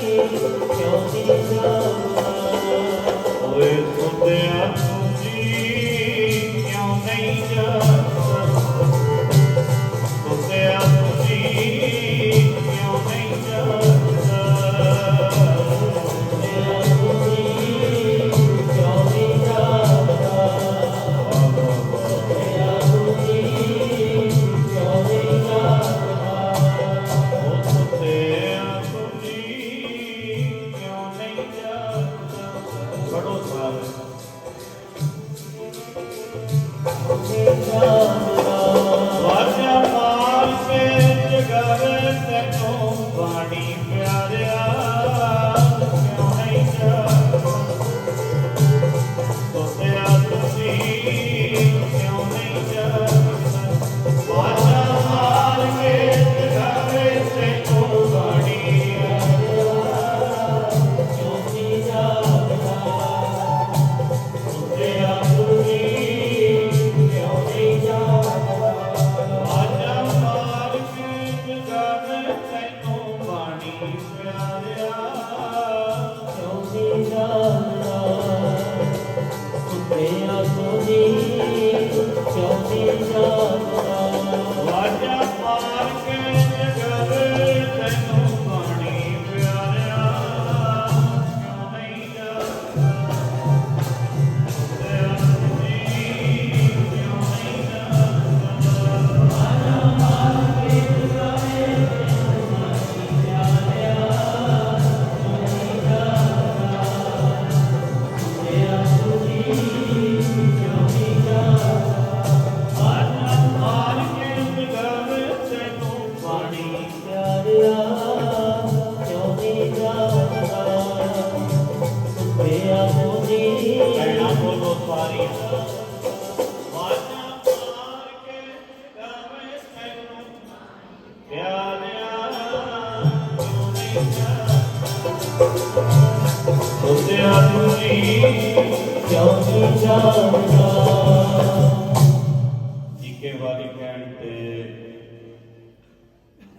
Josie, Josie. ਜਾਣਦਾ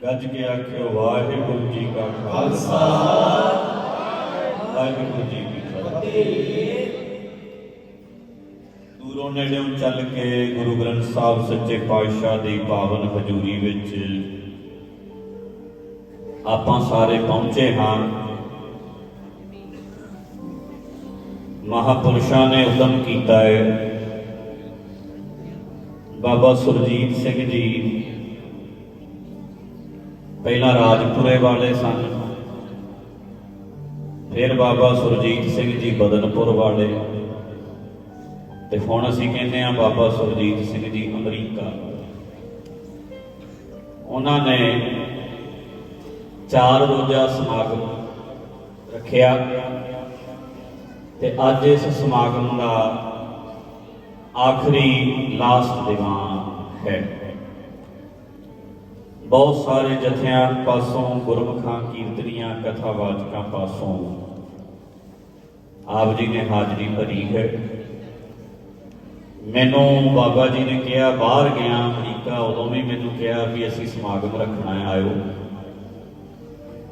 ਗੱਜ ਕੇ ਆਖਿਓ, ਵਾਹਿਗੁਰੂ ਜੀ ਕਾ ਖਾਲਸਾ। ਵਾਹਿਗੁਰੂ ਜੀ ਕੀ ਫਤਿਹ। ਦੂਰੋਂ ਨੇੜਿਓਂ ਚੱਲ ਕੇ ਗੁਰੂ ਗ੍ਰੰਥ ਸਾਹਿਬ ਸੱਚੇ ਪਾਤਸ਼ਾਹ ਦੀ ਪਾਵਨ ਹਜ਼ੂਰੀ ਵਿੱਚ ਆਪਾਂ ਸਾਰੇ ਪਹੁੰਚੇ ਹਾਂ। ਮਹਾਪੁਰਸ਼ਾਂ ਨੇ ਉਦਮ ਕੀਤਾ ਹੈ। ਬਾਬਾ ਸੁਰਜੀਤ ਸਿੰਘ ਜੀ ਪਹਿਲਾਂ ਰਾਜਪੁਰੇ ਵਾਲੇ ਸਨ। ਫਿਰ ਬਾਬਾ ਸੁਰਜੀਤ ਸਿੰਘ ਜੀ ਬਦਨਪੁਰ ਵਾਲੇ। ਤੇ ਹੁਣ ਅਸੀਂ ਕਹਿੰਦੇ ਆ ਬਾਬਾ ਸੁਰਜੀਤ ਸਿੰਘ ਜੀ ਅਮਰੀਕਾ। ਉਹਨਾਂ ਨੇ ਚਾਰ ਰੋਜ਼ਾ ਸਮਾਗਮ ਰੱਖਿਆ ਤੇ ਅੱਜ ਇਸ ਸਮਾਗਮ ਦਾ ਆਖਰੀ ਲਾਸਟ ਦੀਵਾਨ ਹੈ। ਬਹੁਤ ਸਾਰੇ ਜਥਿਆਂ ਪਾਸੋਂ ਗੁਰਮੁਖਾਂ ਕੀਰਤਨੀਆਂ ਕਥਾਵਾਚਕਾਂ ਪਾਸੋਂ ਆਪ ਜੀ ਨੇ ਹਾਜ਼ਰੀ ਭਰੀ ਹੈ। ਮੈਨੂੰ ਬਾਬਾ ਜੀ ਨੇ ਕਿਹਾ, ਬਾਹਰ ਗਿਆ ਅਮਰੀਕਾ, ਉਦੋਂ ਵੀ ਮੈਨੂੰ ਕਿਹਾ ਵੀ ਅਸੀਂ ਸਮਾਗਮ ਰੱਖਣਾ ਹੈ, ਆਇਓ।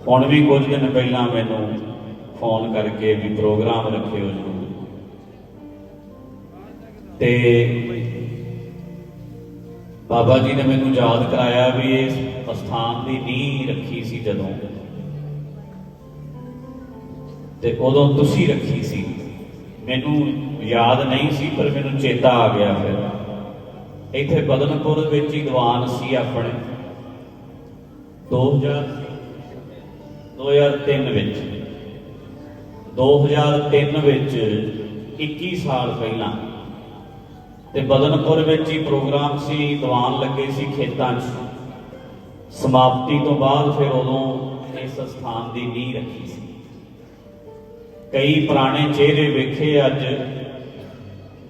ਹੁਣ ਵੀ ਕੁਝ ਦਿਨ ਪਹਿਲਾਂ ਮੈਨੂੰ ਫੋਨ ਕਰਕੇ ਵੀ ਪ੍ਰੋਗਰਾਮ ਰੱਖਿਓ ਜ਼ਰੂਰ। ਤੇ ਬਾਬਾ ਜੀ ਨੇ ਮੈਨੂੰ ਯਾਦ ਕਰਾਇਆ ਵੀ ਇਸ ਅਸਥਾਨ ਦੀ ਨੀਂਹ ਰੱਖੀ ਸੀ ਜਦੋਂ। ਤੇ ਉਦੋਂ ਤੁਸੀਂ ਰੱਖੀ ਸੀ। ਮੈਨੂੰ ਯਾਦ ਨਹੀਂ ਸੀ, ਪਰ ਮੈਨੂੰ ਚੇਤਾ ਆ ਗਿਆ ਫਿਰ। ਇੱਥੇ ਬਦਨਪੁਰ ਵਿੱਚ ਹੀ ਦੀਵਾਨ ਸੀ ਆਪਣੇ। 2000 2003 ਵਿੱਚ। 2003 ਵਿੱਚ 21 ਸਾਲ ਪਹਿਲਾਂ। ਤੇ ਬਦਨਪੁਰ ਵਿੱਚ ਹੀ ਪ੍ਰੋਗਰਾਮ ਸੀ, ਦੀਵਾਨ ਲੱਗੇ ਸੀ ਖੇਤਾਂ 'ਚ। ਸਮਾਪਤੀ ਤੋਂ ਬਾਅਦ ਫਿਰ ਉਦੋਂ ਇਸ ਸਥਾਨ ਦੀ ਨੀਂਹ ਰੱਖੀ ਸੀ। ਕਈ ਪੁਰਾਣੇ ਚਿਹਰੇ ਵੇਖੇ ਅੱਜ,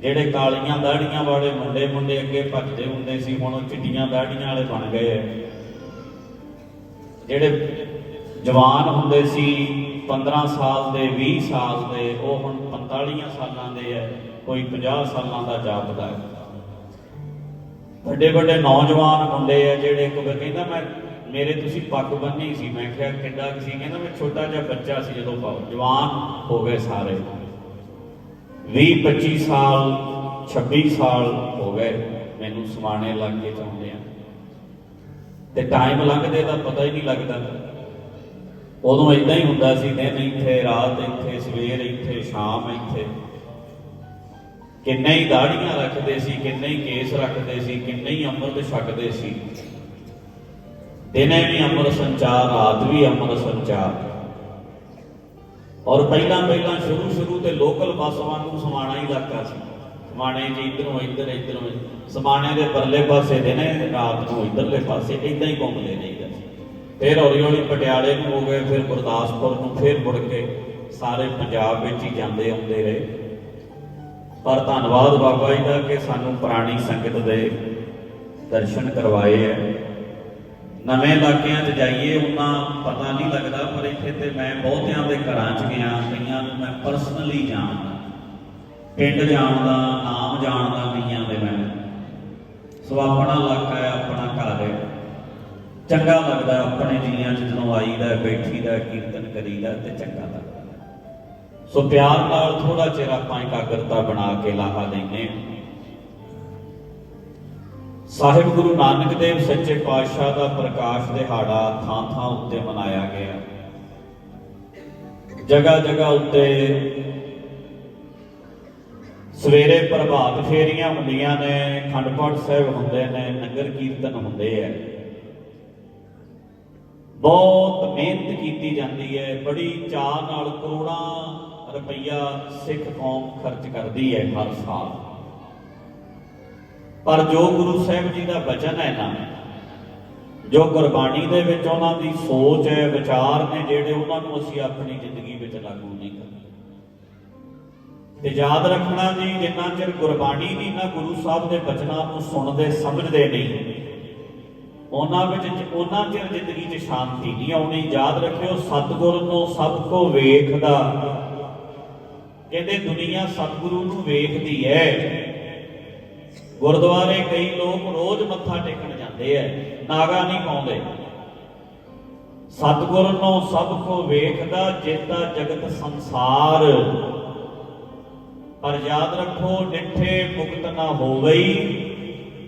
ਜਿਹੜੇ ਕਾਲੀਆਂ ਦਾੜੀਆਂ ਵਾਲੇ ਮੁੰਡੇ ਮੁੰਡੇ ਅੱਗੇ ਭੱਜਦੇ ਹੁੰਦੇ ਸੀ, ਹੁਣ ਉਹ ਚਿੱਟੀਆਂ ਦਾੜੀਆਂ ਵਾਲੇ ਬਣ ਗਏ ਐ ਜਿਹੜੇ ਜਵਾਨ ਹੁੰਦੇ ਸੀ 15 ਸਾਲ ਦੇ 20 ਸਾਲ ਦੇ, ਉਹ ਹੁਣ 45 ਸਾਲਾਂ ਦੇ ਐ ਕੋਈ 50 ਸਾਲਾਂ ਦਾ ਜਾਪਦਾ ਹੈ। ਵੱਡੇ ਵੱਡੇ ਨੌਜਵਾਨ ਮੁੰਡੇ ਆ ਜਿਹੜੇ ਇੱਕ ਕਹਿੰਦਾ ਮੈਂ, ਮੇਰੇ ਤੁਸੀਂ ਪੱਗ ਬੰਨੀ ਸੀ, ਮੈਂ ਕਿਹਾ ਕਿੱਡਾ ਸੀ? ਕਹਿੰਦਾ ਮੈਂ ਛੋਟਾ ਜਿਹਾ ਬੱਚਾ ਸੀ ਜਦੋਂ ਪਾਉ ਜਵਾਨ ਹੋ ਗਏ ਸਾਰੇ। 20 25 ਸਾਲ 26 ਸਾਲ ਹੋ ਗਏ ਮੈਨੂੰ ਸਮਾਣੇ ਲੱਗ ਕੇ ਚਾਹੁੰਦੇ ਆ। ਤੇ ਟਾਈਮ ਲੰਘਦੇ ਦਾ ਪਤਾ ਹੀ ਨਹੀਂ ਲੱਗਦਾ। ਉਦੋਂ ਇਦਾਂ ਹੀ ਹੁੰਦਾ ਸੀ, ਦਿਨ ਇੱਥੇ, ਰਾਤ ਇੱਥੇ, ਸਵੇਰ ਇੱਥੇ, ਸ਼ਾਮ ਇੱਥੇ। ਕਿੰਨੇ ਹੀ ਦਾੜੀਆਂ ਰੱਖਦੇ ਸੀ, ਕਿੰਨੇ ਹੀ ਕੇਸ ਰੱਖਦੇ ਸੀ, ਕਿੰਨੇ ਹੀ ਅੰਮ੍ਰਿਤ ਛਕਦੇ ਸੀ। ਦਿਨੇ ਵੀ ਅੰਮ੍ਰਿਤ ਸੰਚਾਰ, ਰਾਤ ਵੀ ਅੰਮ੍ਰਿਤ ਸੰਚਾਰ। ਔਰ ਪਹਿਲਾਂ ਪਹਿਲਾਂ ਸ਼ੁਰੂ ਸ਼ੁਰੂ ਤੇ ਲੋਕਲ ਬੱਸ ਵਾਂਗੂ ਸਮਾਣਾ ਹੀ ਇਲਾਕਾ ਸੀ। ਸਮਾਣੇ ਜੀ ਇਧਰੋਂ ਇੱਧਰ, ਇੱਧਰੋਂ ਇੱਧਰ। ਸਮਾਣੇ ਦੇ ਪਰਲੇ ਪਾਸੇ ਦੇ ਨੇ ਰਾਤ ਨੂੰ ਇਧਰਲੇ ਪਾਸੇ ਇਦਾਂ ਹੀ ਘੁੰਮਦੇ ਰਹੀਦਾ ਸੀ। ਫਿਰ ਹੌਲੀ ਹੌਲੀ ਪਟਿਆਲੇ ਨੂੰ ਹੋ ਗਏ, ਫਿਰ ਗੁਰਦਾਸਪੁਰ ਨੂੰ, ਫਿਰ ਮੁੜ ਕੇ ਸਾਰੇ ਪੰਜਾਬ ਵਿੱਚ ਹੀ ਜਾਂਦੇ ਆਉਂਦੇ ਰਹੇ। ਪਰ ਧੰਨਵਾਦ ਬਾਬਾ ਜੀ ਦਾ ਕਿ ਸਾਨੂੰ ਪੁਰਾਣੀ ਸੰਗਤ ਦੇ ਦਰਸ਼ਨ ਕਰਵਾਏ ਹੈ ਨਵੇਂ ਇਲਾਕਿਆਂ 'ਚ ਜਾਈਏ, ਉਹਨਾਂ ਪਤਾ ਨਹੀਂ ਲੱਗਦਾ, ਪਰ ਇੱਥੇ ਤੇ ਮੈਂ ਬਹੁਤਿਆਂ ਦੇ ਘਰਾਂ 'ਚ ਗਿਆ, ਕਈਆਂ ਨੂੰ ਮੈਂ ਪਰਸਨਲੀ ਜਾਣਦਾ, ਪਿੰਡ ਜਾਣਦਾ, ਨਾਮ ਜਾਣਦਾ ਕਈਆਂ ਦੇ ਮੈਂ। ਸੋ ਆਪਣਾ ਇਲਾਕਾ ਹੈ ਆਪਣਾ ਘਰ ਹੈ ਚੰਗਾ ਲੱਗਦਾ, ਆਪਣੇ ਜੀਆਂ 'ਚ ਜਦੋਂ ਆਈਦਾ ਬੈਠੀਦਾ ਕੀਰਤਨ ਕਰੀਦਾ ਤੇ ਚੰਗਾ ਲੱਗਦਾ। ਸੋ ਪਿਆਰ ਨਾਲ ਥੋੜਾ ਚਿਰ ਆਪਾਂ ਇਕਾਗਰਤਾ ਬਣਾ ਕੇ ਲਾਹਾ ਲੈਂਦੇ ਸਾਹਿਬ ਗੁਰੂ ਨਾਨਕ ਦੇਵ ਸੱਚੇ ਪਾਤਸ਼ਾਹ ਦਾ ਪ੍ਰਕਾਸ਼ ਦਿਹਾੜਾ ਥਾਂ ਥਾਂ ਉੱਤੇ ਮਨਾਇਆ ਗਿਆ। ਜਗ੍ਹਾ ਜਗ੍ਹਾ ਉੱਤੇ ਸਵੇਰੇ ਪ੍ਰਭਾਤ ਫੇਰੀਆਂ ਹੁੰਦੀਆਂ ਨੇ ਖੰਡ ਪਾਠ ਸਾਹਿਬ ਹੁੰਦੇ ਨੇ ਨਗਰ ਕੀਰਤਨ ਹੁੰਦੇ ਐ। ਬਹੁਤ ਮਿਹਨਤ ਕੀਤੀ ਜਾਂਦੀ ਹੈ ਬੜੀ ਚਾਹ ਨਾਲ ਕਰੋੜਾਂ ਰੁਪਈਆ ਸਿੱਖ ਕੌਮ ਖਰਚ ਕਰਦੀ ਹੈ ਹਰ ਸਾਲ। ਪਰ ਜੋ ਗੁਰੂ ਸਾਹਿਬ ਜੀ ਦਾ ਵਚਨ ਹੈ ਨਾ, ਜੋ ਗੁਰਬਾਣੀ ਦੇ ਵਿੱਚ ਉਹਨਾਂ ਦੀ ਸੋਚ ਹੈ, ਵਿਚਾਰ ਨੇ ਜਿਹੜੇ ਉਹਨਾਂ ਨੂੰ ਅਸੀਂ ਆਪਣੀ ਜ਼ਿੰਦਗੀ ਵਿੱਚ ਲਾਗੂ ਨਹੀਂ ਕਰਦੇ। ਤੇ ਯਾਦ ਰੱਖਣਾ ਜੀ, ਜਿੰਨਾ ਚਿਰ ਗੁਰਬਾਣੀ ਦੀ ਨਾ ਗੁਰੂ ਸਾਹਿਬ ਦੇ ਬਚਨਾਂ ਨੂੰ ਸੁਣਦੇ, ਸਮਝਦੇ ਨਹੀਂ, ਉਹਨਾਂ ਵਿੱਚ ਉਹਨਾਂ ਚਿਰ ਜ਼ਿੰਦਗੀ 'ਚ ਸ਼ਾਂਤੀ ਨਹੀਂ ਆਉਣੀ। ਯਾਦ ਰੱਖਿਓ, ਸਤਿਗੁਰ ਨੂੰ ਸਭ ਕੋ ਵੇਖਦਾ ਕਹਿੰਦੇ ਦੁਨੀਆ ਸਤਿਗੁਰੂ ਨੂੰ ਵੇਖਦੀ ਹੈ ਗੁਰਦੁਆਰੇ ਕਈ ਲੋਕ ਰੋਜ਼ ਮੱਥਾ ਟੇਕਣ ਜਾਂਦੇ ਐ, ਨਾਗਾ ਨਹੀਂ ਪਾਉਂਦੇ। ਸਤਿਗੁਰ ਨੂੰ ਸਭ ਕੋ ਵੇਖਦਾ ਜੇਤਾ ਜਗਤ ਸੰਸਾਰ। ਪਰ ਯਾਦ ਰੱਖੋ, ਡਿੱਠੇ ਮੁਕਤ ਨਾ ਹੋਵਈ,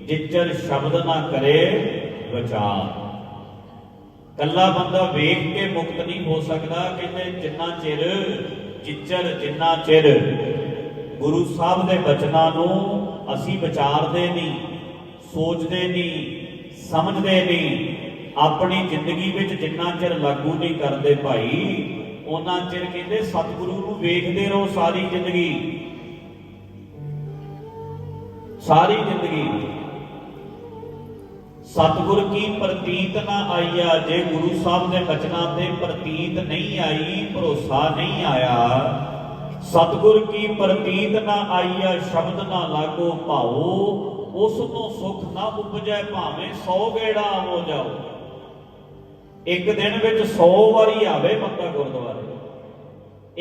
ਜਿੱਚਰ ਸ਼ਬਦ ਨਾ ਕਰੇ ਵਿਚਾਰ। ਕੱਲਾ ਬੰਦਾ ਵੇਖ ਕੇ ਮੁਕਤ ਨਹੀਂ ਹੋ ਸਕਦਾ ਕਹਿੰਦੇ ਜਿੰਨਾ ਚਿਰ ਜਿੱਚਰ ਜਿੰਨਾ ਚਿਰ ਗੁਰੂ ਸਾਹਿਬ ਦੇ ਬਚਨਾਂ ਨੂੰ ਅਸੀਂ ਵਿਚਾਰਦੇ ਨਹੀਂ, ਸੋਚਦੇ ਨਹੀਂ, ਸਮਝਦੇ ਨਹੀਂ, ਆਪਣੀ ਜ਼ਿੰਦਗੀ ਵਿੱਚ ਜਿੰਨਾ ਚਿਰ ਲਾਗੂ ਨਹੀਂ ਕਰਦੇ ਭਾਈ ਉਹਨਾਂ ਚਿਰ ਕਹਿੰਦੇ ਸਤਿਗੁਰੂ ਨੂੰ ਵੇਖਦੇ ਰਹੋ ਸਾਰੀ ਜ਼ਿੰਦਗੀ। ਸਾਰੀ ਜ਼ਿੰਦਗੀ। ਸਤਿਗੁਰ ਕੀ ਪ੍ਰਤੀਤ ਨਾ ਆਈਆ? ਜੇ ਗੁਰੂ ਸਾਹਿਬ ਦੇ ਬਚਨਾਂ ਤੇ ਪ੍ਰਤੀਤ ਨਹੀਂ ਆਈ, ਭਰੋਸਾ ਨਹੀਂ ਆਇਆ। ਸਤਿਗੁਰ ਕੀ ਪ੍ਰਤੀਤ ਨਾ ਆਈਆ? ਸ਼ਬਦ ਨਾ ਲਾਗੋ ਭਾਉ ਉਸ ਤੋਂ ਸੁਖ ਨਾ ਉਪਜੈ ਭਾਵੇਂ 100 ਗੇੜਾ ਆਵੋ ਜਾਓ। ਇੱਕ ਦਿਨ ਵਿੱਚ 100 ਵਾਰੀ ਆਵੇ ਬੰਦਾ ਗੁਰਦੁਆਰੇ।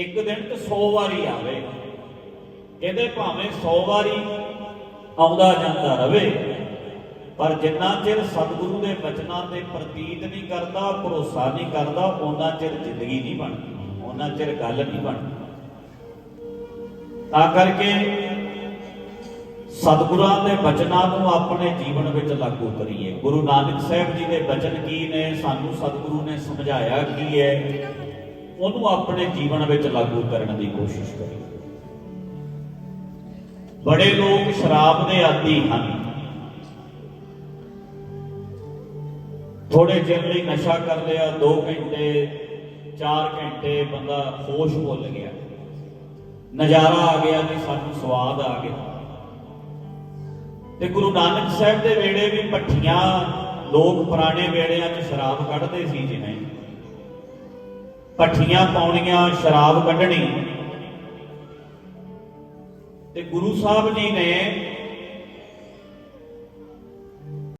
ਇੱਕ ਦਿਨ ਤੇ 100 ਵਾਰੀ ਆਵੇ। ਕਹਿੰਦੇ ਭਾਵੇਂ 100 ਵਾਰੀ ਆਉਂਦਾ ਜਾਂਦਾ ਰਵੇ। ਪਰ ਜਿੰਨਾ ਚਿਰ ਸਤਿਗੁਰੂ ਦੇ ਬਚਨਾਂ ਤੇ ਪ੍ਰਤੀਤ ਨਹੀਂ ਕਰਦਾ, ਭਰੋਸਾ ਨਹੀਂ ਕਰਦਾ ਉਹਨਾਂ ਚਿਰ ਜ਼ਿੰਦਗੀ ਨਹੀਂ ਬਣਦੀ ਉਹਨਾਂ ਚਿਰ ਗੱਲ ਨਹੀਂ ਬਣਦੀ। ਤਾਂ ਕਰਕੇ ਸਤਿਗੁਰਾਂ ਦੇ ਬਚਨਾਂ ਨੂੰ ਆਪਣੇ ਜੀਵਨ ਵਿੱਚ ਲਾਗੂ ਕਰੀਏ। ਗੁਰੂ ਨਾਨਕ ਸਾਹਿਬ ਜੀ ਦੇ ਬਚਨ ਕੀ ਨੇ? ਸਾਨੂੰ ਸਤਿਗੁਰੂ ਨੇ ਸਮਝਾਇਆ ਕੀ ਹੈ? ਉਹਨੂੰ ਆਪਣੇ ਜੀਵਨ ਵਿੱਚ ਲਾਗੂ ਕਰਨ ਦੀ ਕੋਸ਼ਿਸ਼ ਕਰੀਏ। ਬੜੇ ਲੋਕ ਸ਼ਰਾਬ ਦੇ ਆਦੀ ਹਨ। ਥੋੜੇ ਚਿਰ ਲਈ ਨਸ਼ਾ ਕਰ ਲਿਆ 2 ਘੰਟੇ 4 ਘੰਟੇ ਬੰਦਾ ਹੋਸ਼ ਭੁੱਲ ਗਿਆ। ਨਜ਼ਾਰਾ ਆ ਗਿਆ ਜੀ ਸਾਨੂੰ ਸਵਾਦ ਆ ਗਿਆ। ਤੇ ਗੁਰੂ ਨਾਨਕ ਸਾਹਿਬ ਦੇ ਵੇਲੇ ਵੀ ਪੱਠੀਆਂ ਲੋਕ ਪੁਰਾਣੇ ਵੇੜਿਆਂ 'ਚ ਸ਼ਰਾਬ ਕੱਢਦੇ ਸੀ ਜਿਵੇਂ ਪੱਠੀਆਂ ਪਾਉਣੀਆਂ, ਸ਼ਰਾਬ ਕੱਢਣੀ। ਤੇ ਗੁਰੂ ਸਾਹਿਬ ਜੀ ਨੇ